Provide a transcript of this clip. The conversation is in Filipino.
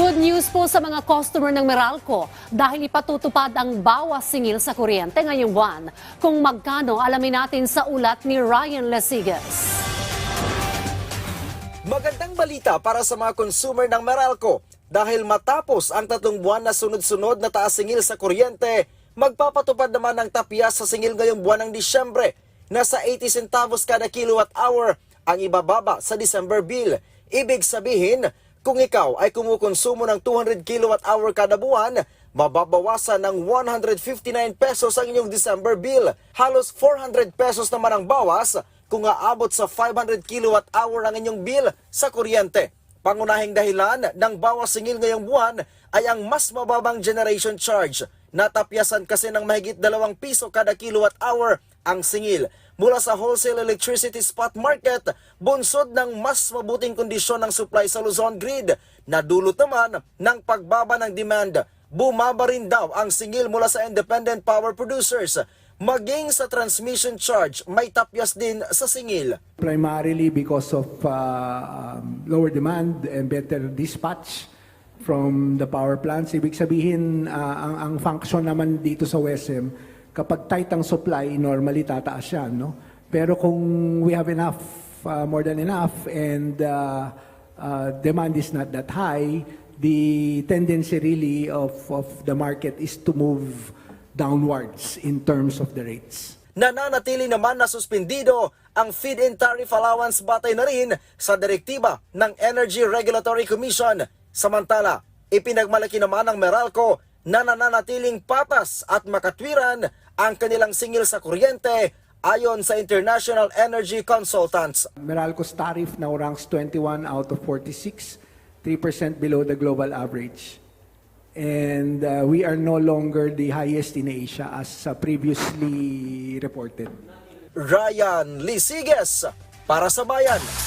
Good news po sa mga customer ng Meralco dahil ipatutupad ang bawas singil sa kuryente ngayong buwan. Kung magkano, alamin natin sa ulat ni Ryan Lesigas. Magandang balita para sa mga consumer ng Meralco dahil matapos ang tatlong buwan na sunod-sunod na taas singil sa kuryente, magpapatupad naman ng tapyas sa singil ngayong buwan ng Disyembre. Nasa 80 centavos kada kilowatt hour ang ibababa sa December bill. Ibig sabihin, kung ikaw ay kumukonsumo ng 200 kilowatt hour kada buwan, mababawasan ng 159 pesos ang inyong December bill. Halos 400 pesos naman ang bawas kung aabot sa 500 kilowatt hour ang inyong bill sa kuryente. Pangunahing dahilan ng bawas singil ngayong buwan ay ang mas mababang generation charge. Natapyasan kasi ng mahigit 2 piso kada kilowatt hour ang singil mula sa wholesale electricity spot market, bunsod ng mas mabuting kondisyon ng supply sa Luzon grid, na dulot naman ng pagbaba ng demand. Bumaba rin daw ang singil mula sa independent power producers. Maging sa transmission charge, may tapyas din sa singil. primarily because of uh, um, lower demand and better dispatch from the power plants. Ibig sabihin, uh, ang, ang function naman dito sa WSM, kapag tight ang supply, normally tataas yan. No? Pero kung we have enough, uh, more than enough, and uh, uh, demand is not that high, the tendency really of, of the market is to move downwards in terms of the rates. Nananatili naman na suspendido ang feed-in tariff allowance batay na rin sa direktiba ng Energy Regulatory Commission. Samantala, ipinagmalaki naman ng Meralco na nananatiling patas at makatwiran ang kanilang singil sa kuryente ayon sa International Energy Consultants. Meralco's tariff now ranks 21 out of 46, 3% below the global average. And uh, we are no longer the highest in Asia as uh, previously reported. Ryan Lisiges para sa Bayan.